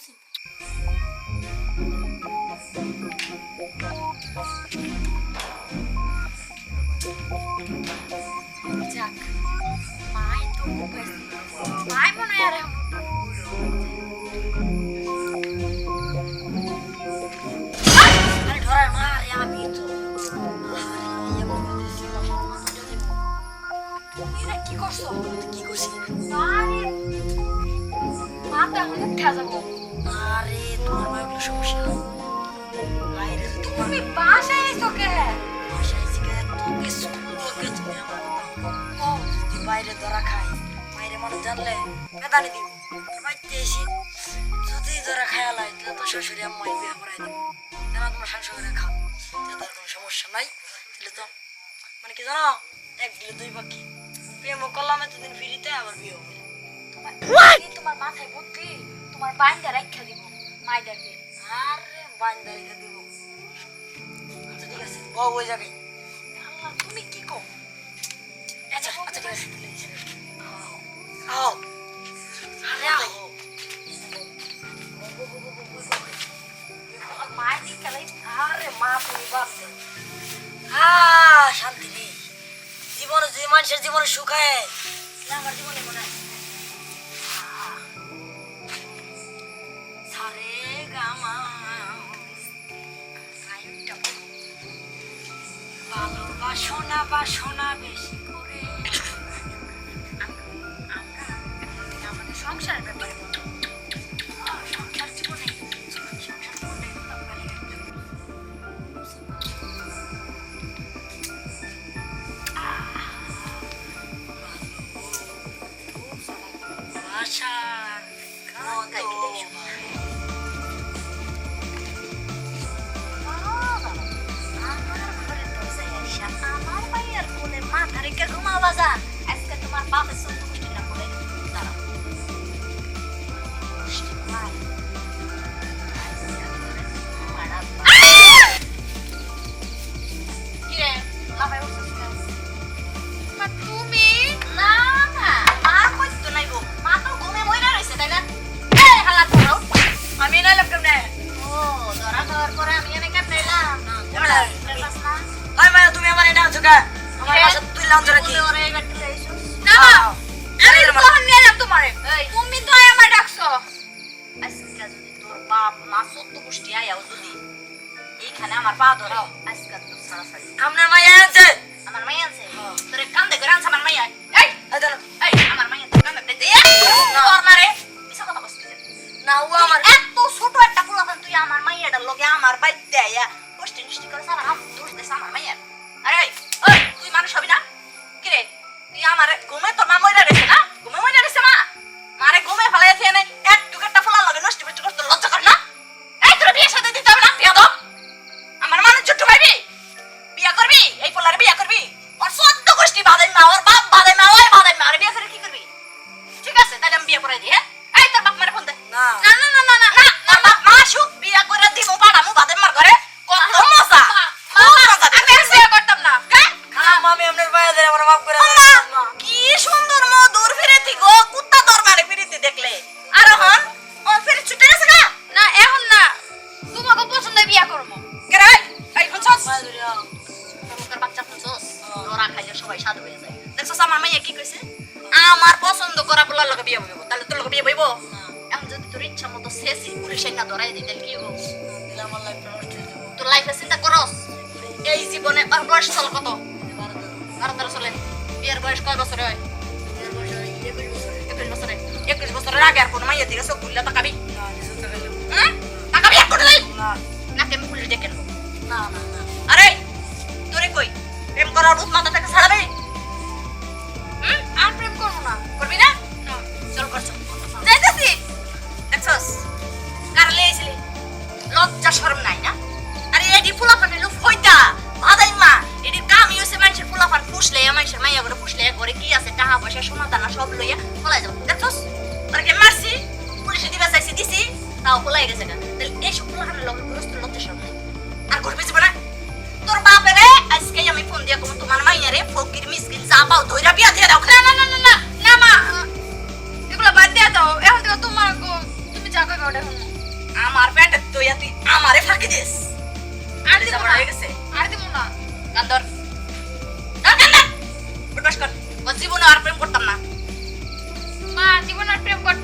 così. Jack, mai tu questo. Mai monere. উঠে যাব আরে তোমার মায়ের কোনো সমস্যা? বাইরে তুমি বাসায় এসো কে? বাসায় থেকে তোকে স্কুল লোকে তুমি আমার কথা যদি বাইরে ধরা খাই। বাইরে মানুষ জানলে বেদানি দিব। বাড়িতে এসে যদি ধরা খায়া লাই তাহলে তো শাশুড়ি আম্মাই বিয়ে করাই দিব। জানা তোমার সংসারে খাও। তাহলে তার কোনো সমস্যা নাই। তাহলে তো মানে কি জানো? এক দিলে দুই পাখি। প্রেমও করলাম এতদিন ফিরিতে আবার বিয়ে হবে তোমার মাথায় বুদ্ধি? তোমার বাইন্দা রাখা দিব মাইদারকে আরে বান্দারিকে দিব। আচ্ছা ঠিক আছে, বউ জায়গায় আল্লাহ, তুমি কি কো আচ্ছা আচ্ছা ঠিক আছে আরে মা হ্যাঁ জীবনে যে মানুষের জীবনে সুখ হয় আমার জীবনে মনে হয়। বাসনা বাসনা বেশি করে আমাদের সংসারের ব্যাপারে বাজার আজকে তোমার বাপের চোদ্দ গোষ্ঠী না করে দাঁড়াও আমি নাইলাম কেমনে? ও ধরা খাওয়ার পরে আমি এনে কেমনে এলাম? হয় মা তুমি আমার এটা আছো কা? আমার কে? বাসা তুই তুলে আইসো। না আমি তো তখন নিয়ে এলাম তোমারে। তুমি তো আমার ডাকছো। আজকে যদি তোর বাপ মা সত্য পুষ্টি আয়াও যদি এইখানে আমার পা ধরে আজকে তো সারাসারি আপনার মায়া আনছে আমার মাইয়া আছে? তোরে কান্দে করে আনছে আমার মাইয়া। এই এই এই আমার মাইয়া তোর কান্দে দে তোর না রে কথা বলছিস না ও আমার এত ছোট একটা পোলাপান তুই আমার মাইয়াটার লগে আমার বাইতে আইয়া ধরা খাইলে সবাই স্বাদ হয়ে যায়। দেখছস আমার মাইয়া কি কইছে? আমার পছন্দ করা বলার লগে বিয়ে হইব। তাহলে তোর লগে বিয়ে হইব? এখন যদি তোর ইচ্ছা মতো শেষই পুলিশ না ধরাই দিতে কি আমার লাইফটা নষ্ট তোর লাইফে চিন্তা করস? এই জীবনে আর বয়স চল কত? বারো তেরো চলে। বিয়ের বয়স কয় বছরে হয়? একুশ বছরে। একুশ বছরে। বছরের আগে আর কোনো মাইয়ের দিকে চোখ খুললে তাকাবি? তাকাবি এক কোটি নাকি আমি পুলিশ ডেকে নেব? না, না, প্রেম করার ভূত মাথা থেকে ছাড়াবে আর প্রেম করব না। করবি না? চল করছ যাইতেছি। দেখছস? কার লেগেছিলি লজ্জা শরম নাই না? আরে এডি ফুলাফান এলো ফইতা ভাদাই মা। এডি কামি হইছে মানুষের ফুলাফান ফুসলে মানুষের মাইয়া করে ফুসলে ঘরে কি আছে টাকা পয়সা সোনা দানা সব লইয়া পলাই যাব দেখছস? কে মারছি? পুলিশে দিবা চাইছি দিছি তাও পলাই গেছে গা। তাহলে এইসব ফুলাফানের লগে গ্রস্ত লজ্জা শরম নাই। আর ঘুরবে যাব না? তোর বাপেরে আজকে ফোন দিয়া কম তোমার মাইয়ারে ফকির মিসকিন চা পাও ধইরা বিয়া দিয়ে দাও। না না না না না না মা। এগুলো বাদ দিয়া দাও। এখন থেকে তোমার তুমি যা যা কইবে ওটা শুনো আমার প্যান্টের দইয়া তুই আমারে ফাঁকি দিস। আর দিব যা না। গেছে। আর দিব না। গান্দর প্রকাশ কর। ও জীবনে আর প্রেম করতাম না। মা জীবন আর প্রেম করতাম